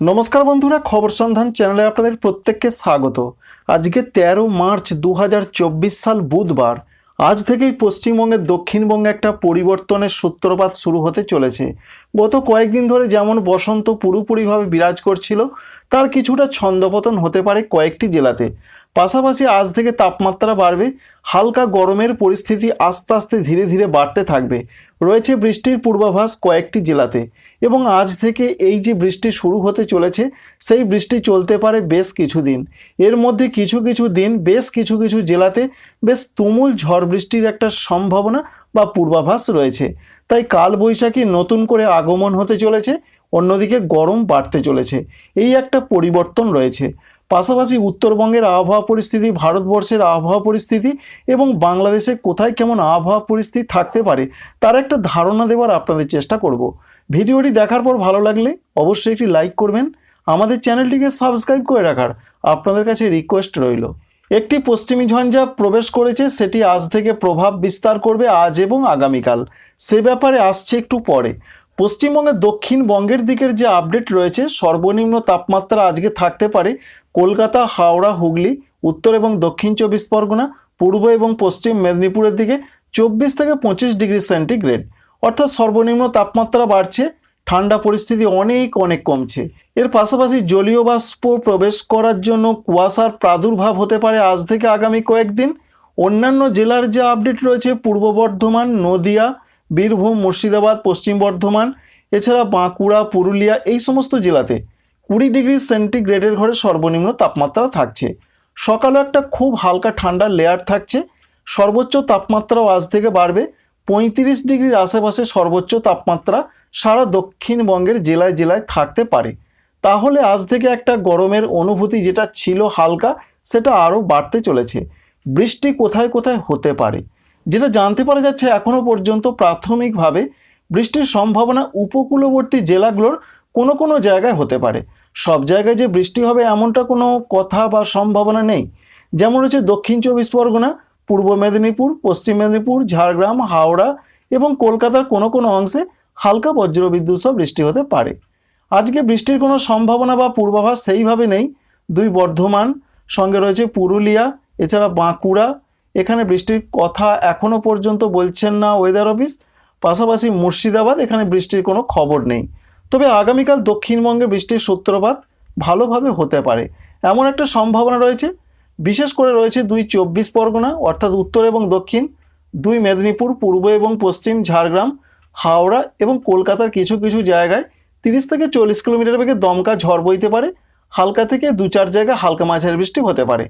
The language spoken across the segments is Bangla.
নমস্কার বন্ধুরা, খবর সন্ধান চ্যানেলে আপনাদের প্রত্যেককে স্বাগত। আজকে তেরো মার্চ দু হাজার চব্বিশ সাল বুধবার। আজ থেকেই পশ্চিমবঙ্গের দক্ষিণবঙ্গে একটা পরিবর্তনের সূত্রপাত শুরু হতে চলেছে। গত কয়েকদিন ধরে যেমন বসন্ত পুরোপুরিভাবে বিরাজ করছিল, তার কিছুটা ছন্দপতন হতে পারে কয়েকটি জেলাতে। পাশাপাশি আজ থেকে তাপমাত্রা বাড়বে, হালকা গরমের পরিস্থিতি আস্তে আস্তে ধীরে ধীরে বাড়তে থাকবে। রয়েছে বৃষ্টির পূর্বাভাস কয়েকটি জেলাতে এবং আজ থেকে এই যে বৃষ্টি শুরু হতে চলেছে, সেই বৃষ্টি চলতে পারে বেশ কিছু দিন এর মধ্যে কিছু কিছু দিন বেশ কিছু কিছু জেলাতে বেশ তুমুল ঝড় বৃষ্টির একটা সম্ভাবনা বা পূর্বাভাস রয়েছে। তাই কাল বৈশাখী নতুন করে আগমন হতে চলেছে, অন্যদিকে গরম বাড়তে চলেছে। এই একটা পরিবর্তন রয়েছে। পাশাপাশি উত্তরবঙ্গের আবহাওয়া পরিস্থিতি, ভারতবর্ষের আবহাওয়া পরিস্থিতি এবং বাংলাদেশে কোথায় কেমন আবহাওয়া পরিস্থিতি থাকতে পারে, তার একটা ধারণা দেওয়ার আপনাদের চেষ্টা করব। ভিডিওটি দেখার পর ভালো লাগলে অবশ্যই একটি লাইক করবেন, আমাদের চ্যানেলটিকে সাবস্ক্রাইব করে রাখার আপনাদের কাছে রিকোয়েস্ট রইল। একটি পশ্চিমী ঝঞ্ঝা প্রবেশ করেছে, সেটি আজ থেকে প্রভাব বিস্তার করবে আজ এবং আগামীকাল। সে ব্যাপারে আসছে একটু পরে। পশ্চিমবঙ্গের দক্ষিণবঙ্গের দিকের যে আপডেট রয়েছে, সর্বনিম্ন তাপমাত্রা আজকে থাকতে পারে কলকাতা, হাওড়া, হুগলি, উত্তর এবং দক্ষিণ চব্বিশ পরগনা, পূর্ব এবং পশ্চিম মেদিনীপুরের দিকে চব্বিশ থেকে পঁচিশ ডিগ্রি সেন্টিগ্রেড। অর্থাৎ সর্বনিম্ন তাপমাত্রা বাড়ছে, ঠান্ডা পরিস্থিতি অনেক অনেক কমছে। এর পাশাপাশি জলীয় বাষ্প প্রবেশ করার জন্য কুয়াশার প্রাদুর্ভাব হতে পারে আজ থেকে আগামী কয়েকদিন। অন্যান্য জেলার যে আপডেট রয়েছে, পূর্ব বর্ধমান, নদিয়া, বীরভূম, মুর্শিদাবাদ, পশ্চিম বর্ধমান, এছাড়া বাঁকুড়া, পুরুলিয়া, এই সমস্ত জেলাতে কুড়ি ডিগ্রি সেন্টিগ্রেডের ঘরে সর্বনিম্ন তাপমাত্রা থাকছে। সকালে একটা খুব হালকা ঠান্ডার লেয়ার থাকছে। সর্বোচ্চ তাপমাত্রাও আজ থেকে বাড়বে। পঁয়ত্রিশ ডিগ্রির আশেপাশে সর্বোচ্চ তাপমাত্রা সারা দক্ষিণবঙ্গের জেলায় জেলায় থাকতে পারে। তাহলে আজ থেকে একটা গরমের অনুভূতি যেটা ছিল হালকা, সেটা আরও বাড়তে চলেছে। বৃষ্টি কোথায় কোথায় হতে পারে? যেটা জানতে পারা যাচ্ছে এখনও পর্যন্ত প্রাথমিকভাবে, বৃষ্টির সম্ভাবনা উপকূলবর্তী জেলাগুলোর কোনো কোনো জায়গায় হতে পারে। সব জায়গায় যে বৃষ্টি হবে এমনটা কোনো কথা বা সম্ভাবনা নেই। যেমন রয়েছে দক্ষিণ চব্বিশ পরগনা, পূর্ব মেদিনীপুর, পশ্চিম মেদিনীপুর, ঝাড়গ্রাম, হাওড়া এবং কলকাতার কোনো কোনো অংশে হালকা বজ্রবিদ্যুৎ সহ বৃষ্টি হতে পারে। আজকে বৃষ্টির কোনো সম্ভাবনা বা পূর্বাভাস সেইভাবে নেই। দুই বর্ধমান, সঙ্গে রয়েছে পুরুলিয়া, এছাড়া বাঁকুড়া। এখানে বৃষ্টির কথা এখনও পর্যন্ত বলছেন না ওয়েদার অফিস পাশাপাশি মুর্শিদাবাদ, এখানে বৃষ্টির কোনো খবর নেই। তবে আগামীকাল দক্ষিণবঙ্গে বৃষ্টির সূত্রপাত ভালোভাবে হতে পারে। এমন একটা সম্ভাবনা রয়েছে। বিশেষ করে রয়েছে দুই চব্বিশ পরগনা, অর্থাৎ উত্তর এবং দক্ষিণ, দুই মেদিনীপুর, পূর্ব এবং পশ্চিম ঝাড়গ্রাম, হাওড়া এবং কলকাতার কিছু কিছু জায়গায় তিরিশ থেকে চল্লিশ কিলোমিটার বেগে দমকা ঝড় বইতে পারে। হালকা থেকে দু চার জায়গায় হালকা মাঝারি বৃষ্টি হতে পারে।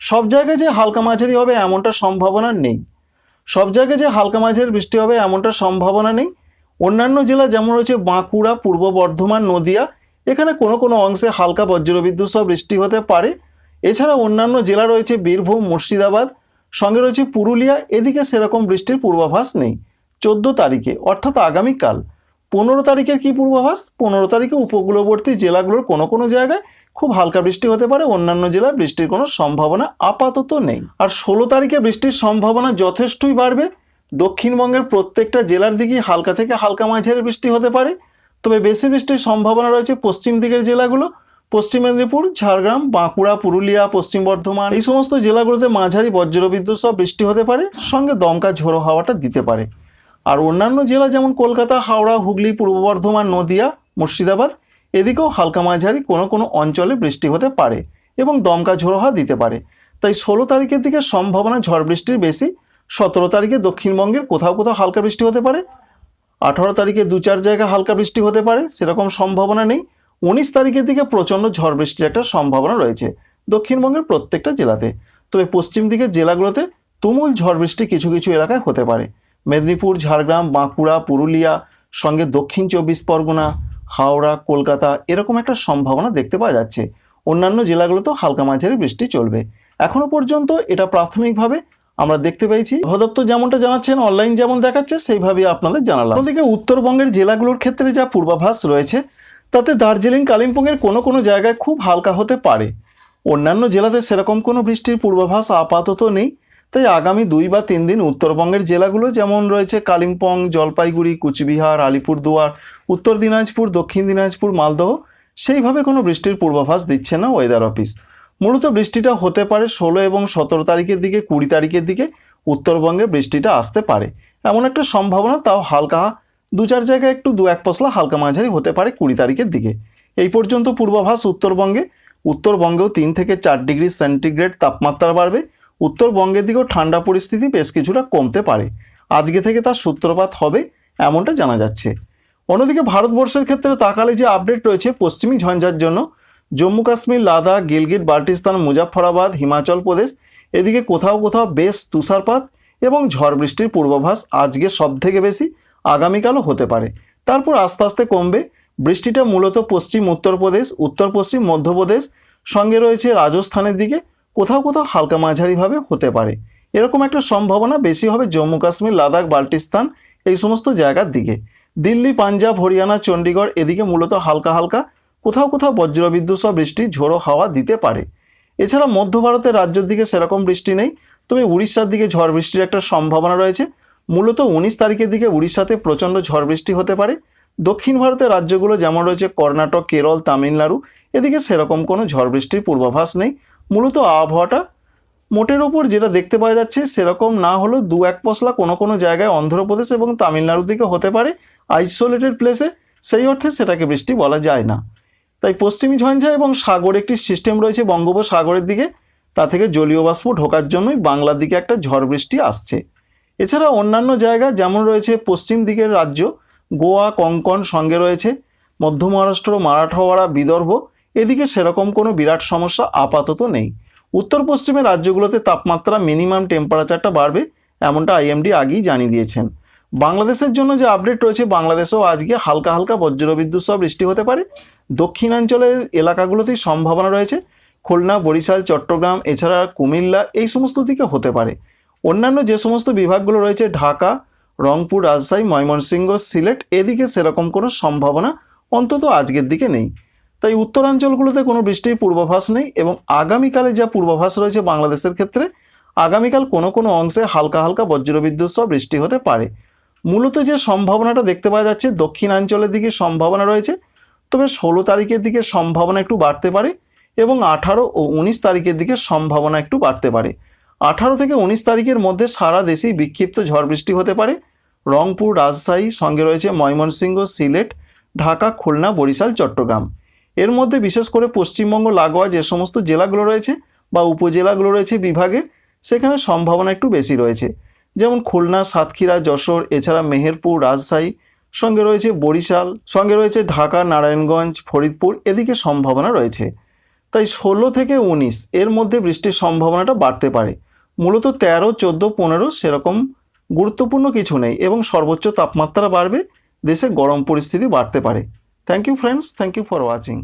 সব জায়গায় যে হালকা মাঝারি হবে এমনটা সম্ভাবনা নেই। সব জায়গায় যে হালকা মাঝারি বৃষ্টি হবে এমনটা সম্ভাবনা নেই। অন্যান্য জেলা যেমন রয়েছে বাঁকুড়া, পূর্ব বর্ধমান, নদিয়া, এখানে কোনো কোনো অংশে হালকা বজ্রবিদ্যুৎ সহ বৃষ্টি হতে পারে। এছাড়া অন্যান্য জেলা রয়েছে বীরভূম, মুর্শিদাবাদ, সঙ্গে রয়েছে পুরুলিয়া, এদিকে সেরকম বৃষ্টির পূর্বাভাস নেই। চোদ্দ তারিখে, অর্থাৎ আগামীকাল। পনেরো তারিখের কি পূর্বাভাস? পনেরো তারিখে উপকূলবর্তী জেলাগুলোর কোনো কোনো জায়গায় খুব হালকা বৃষ্টি হতে পারে, অন্যান্য জেলায় বৃষ্টির কোনো সম্ভাবনা আপাতত নেই। আর ষোলো তারিখে বৃষ্টির সম্ভাবনা যথেষ্টই বাড়বে। দক্ষিণবঙ্গের প্রত্যেকটা জেলার দিকেই হালকা থেকে হালকা মাঝারি বৃষ্টি হতে পারে। তবে বেশি বৃষ্টির সম্ভাবনা রয়েছে পশ্চিম দিকের জেলাগুলো। পশ্চিম মেদিনীপুর, ঝাড়গ্রাম, বাঁকুড়া, পুরুলিয়া, পশ্চিম বর্ধমান এই সমস্ত জেলাগুলোতে মাঝারি বজ্রবিদ্যুৎ সহ বৃষ্টি হতে পারে। সঙ্গে দমকা ঝোড়ো হাওয়াটা দিতে পারে। আর অন্যান্য জেলা যেমন কলকাতা, হাওড়া, হুগলি, পূর্ব বর্ধমান, নদিয়া, মুর্শিদাবাদ এদিকেও হালকা মাঝারি কোনো কোনো অঞ্চলে বৃষ্টি হতে পারে এবং দমকা ঝোড়ো হাওয়া দিতে পারে। তাই ষোলো তারিখের দিকে সম্ভাবনা ঝড় বৃষ্টির বেশি। সতেরো তারিখে দক্ষিণবঙ্গের কোথাও কোথাও হালকা বৃষ্টি হতে পারে। আঠারো তারিখে দু চার জায়গায় হালকা বৃষ্টি হতে পারে, সেরকম সম্ভাবনা নেই। উনিশ তারিখের দিকে প্রচণ্ড ঝড় বৃষ্টির একটা সম্ভাবনা রয়েছে দক্ষিণবঙ্গের প্রত্যেকটা জেলাতে। তবে পশ্চিম দিকের জেলাগুলোতে তুমুল ঝড় বৃষ্টি কিছু কিছু এলাকায় হতে পারে। মেদিনীপুর, ঝাড়গ্রাম, বাঁকুড়া, পুরুলিয়া, সঙ্গে দক্ষিণ চব্বিশ পরগনা, হাওড়া, কলকাতা এরকম একটা সম্ভাবনা দেখতে পাওয়া যাচ্ছে। অন্যান্য জেলাগুলোতেও হালকা মাঝারি বৃষ্টি চলবে। এখনও পর্যন্ত এটা প্রাথমিকভাবে আমরা দেখতে পেয়েছি। দপ্তর যেমনটা জানাচ্ছেন অনলাইন যেমন দেখাচ্ছে, সেইভাবেই আপনাদের জানালাম। অন্যদিকে উত্তরবঙ্গের জেলাগুলোর ক্ষেত্রে যা পূর্বাভাস রয়েছে, তাতে দার্জিলিং, কালিম্পংয়ের কোনো কোনো জায়গায় খুব হালকা হতে পারে। অন্যান্য জেলাতে সেরকম কোনো বৃষ্টির পূর্বাভাস আপাতত নেই। তাই আগামী দুই বা তিন দিন উত্তরবঙ্গের জেলাগুলো যেমন রয়েছে, কালিম্পং, জলপাইগুড়ি, কুচবিহার, আলিপুরদুয়ার, উত্তর দিনাজপুর, দক্ষিণ দিনাজপুর, মালদহ, সেইভাবে কোনো বৃষ্টির পূর্বাভাস দিচ্ছে না ওয়েদার অফিস মূলত বৃষ্টিটা হতে পারে ষোলো এবং সতেরো তারিখের দিকে, কুড়ি তারিখের দিকে। উত্তরবঙ্গে বৃষ্টিটা আসতে পারে। এমন একটা সম্ভাবনা, তাও হালকা। দু চার জায়গায় একটু দু এক পশলা হালকা মাঝারি হতে পারে কুড়ি তারিখের দিকে। এই পর্যন্ত পূর্বাভাস উত্তরবঙ্গে। উত্তরবঙ্গেও তিন থেকে চার ডিগ্রি সেন্টিগ্রেড তাপমাত্রা বাড়বে। উত্তরবঙ্গের দিকেও ঠান্ডা পরিস্থিতি বেশ কিছুটা কমতে পারে। আজকে থেকে তার সূত্রপাত হবে, এমনটা জানা যাচ্ছে। অন্যদিকে ভারতবর্ষের ক্ষেত্রে তাকালে যে আপডেট রয়েছে, পশ্চিমী ঝঞ্ঝার জন্য জম্মু কাশ্মীর, লাদাখ, গিলগিট, বাল্টিস্তান মুজাফরাবাদ হিমাচল প্রদেশ, এদিকে কোথাও কোথাও বেশ তুষারপাত এবং ঝড় বৃষ্টির পূর্বাভাস আজকে সব থেকে বেশি আগামীকালও হতে পারে। তারপর আস্তে আস্তে কমবে। বৃষ্টিটা মূলত পশ্চিম উত্তরপ্রদেশ উত্তর পশ্চিম মধ্যপ্রদেশ সঙ্গে রয়েছে রাজস্থানের দিকে, কোথাও কোথাও হালকা মাঝারিভাবে হতে পারে। এরকম একটা সম্ভাবনা বেশি হবে জম্মু কাশ্মীর, লাদাখ, বাল্টিস্তান, এই সমস্ত জায়গার দিকে। দিল্লি, পাঞ্জাব, হরিয়ানা চণ্ডীগড় এদিকে মূলত হালকা হালকা কোথাও কোথাও বজ্রবিদ্যুৎ সহ বৃষ্টি, ঝোড়ো হাওয়া দিতে পারে। এছাড়া মধ্য ভারতের রাজ্যের দিকে সেরকম বৃষ্টি নেই, তবে উড়িষ্যার দিকে ঝড় বৃষ্টির একটা সম্ভাবনা রয়েছে। মূলত উনিশ তারিখের দিকে উড়িষ্যাতে প্রচণ্ড ঝড় বৃষ্টি হতে পারে। দক্ষিণ ভারতের রাজ্যগুলো যেমন রয়েছে কর্ণাটক, কেরল, তামিলনাড়ু, এদিকে সেরকম কোনো ঝড় বৃষ্টির পূর্বাভাস নেই। মূলত আবহাওয়াটা মোটের ওপর যেটা দেখতে পাওয়া যাচ্ছে, সেরকম না হলেও দু এক পশলা কোনো কোনো জায়গায় অন্ধ্রপ্রদেশ এবং তামিলনাড়ুর দিকে হতে পারে। আইসোলেটেড প্লেসে সেই অর্থে সেটাকে বৃষ্টি বলা যায় না। তাই পশ্চিমী ঝঞ্ঝা এবং সাগর একটি সিস্টেম রয়েছে বঙ্গোপসাগরের দিকে। তা থেকে জলীয় বাষ্প ঢোকার জন্যই বাংলার দিকে একটা ঝড় বৃষ্টি আসছে। এছাড়া অন্যান্য জায়গা যেমন রয়েছে পশ্চিম দিকের রাজ্য, গোয়া, কঙ্কন সঙ্গে রয়েছে। মধ্য মহারাষ্ট্র, মারাঠওয়াড়া, বিদর্ভ, এদিকে সেরকম কোনো বিরাট সমস্যা আপাতত নেই। উত্তর পশ্চিমের রাজ্যগুলোতে তাপমাত্রা মিনিমাম টেম্পারেচারটা বাড়বে, এমনটা আইএমডি আগেই জানিয়ে দিয়েছেন। বাংলাদেশের জন্য যে আপডেট রয়েছে, বাংলাদেশেও আজকে হালকা হালকা বজ্রবিদ্যুৎ সহ বৃষ্টি হতে পারে। দক্ষিণাঞ্চলের এলাকাগুলোতেই সম্ভাবনা রয়েছে। খুলনা, বরিশাল, চট্টগ্রাম, এছাড়া কুমিল্লা এই সমস্ত দিকে হতে পারে। অন্যান্য যে সমস্ত বিভাগগুলো রয়েছে, ঢাকা, রংপুর, রাজশাহী, ময়মনসিংহ, সিলেট, এদিকে সেরকম কোনো সম্ভাবনা অন্তত আজকের দিকে নেই। তাই উত্তরাঞ্চলগুলোতে কোনো বৃষ্টির পূর্বাভাস নেই এবং আগামীকালে যা পূর্বাভাস রয়েছে বাংলাদেশের ক্ষেত্রে, আগামীকাল কোনো কোনো অংশে হালকা হালকা বজ্রবিদ্যুৎ সহ বৃষ্টি হতে পারে। মূলত যে সম্ভাবনাটা দেখতে পাওয়া যাচ্ছে, দক্ষিণাঞ্চলের দিকে সম্ভাবনা রয়েছে, তবে ষোলো তারিখের দিকে সম্ভাবনা একটু বাড়তে পারে এবং আঠারো ও উনিশ তারিখের দিকে সম্ভাবনা একটু বাড়তে পারে। আঠারো থেকে উনিশ তারিখের মধ্যে সারা দেশেই বিক্ষিপ্ত ঝড় বৃষ্টি হতে পারে। রংপুর, রাজশাহী, সঙ্গে রয়েছে ময়মনসিংহ, সিলেট, ঢাকা, খুলনা, বরিশাল, চট্টগ্রাম। এর মধ্যে বিশেষ করে পশ্চিমবঙ্গ, লাগোয়া যে সমস্ত জেলাগুলো রয়েছে বা উপজেলাগুলো রয়েছে বিভাগের, সেখানে সম্ভাবনা একটু বেশি রয়েছে। যেমন খুলনা, সাতক্ষীরা, যশোর, এছাড়া মেহেরপুর, রাজশাহী, সঙ্গে রয়েছে বরিশাল, সঙ্গে রয়েছে ঢাকা, নারায়ণগঞ্জ, ফরিদপুর, এদিকে সম্ভাবনা রয়েছে। তাই ষোলো থেকে উনিশ এর মধ্যে বৃষ্টির সম্ভাবনাটা বাড়তে পারে। মূলত তেরো, চোদ্দ, পনেরো সেরকম গুরুত্বপূর্ণ কিছু নেই এবং সর্বোচ্চ তাপমাত্রা বাড়বে, দেশে গরম পরিস্থিতি বাড়তে পারে। Thank you friends thank you for watching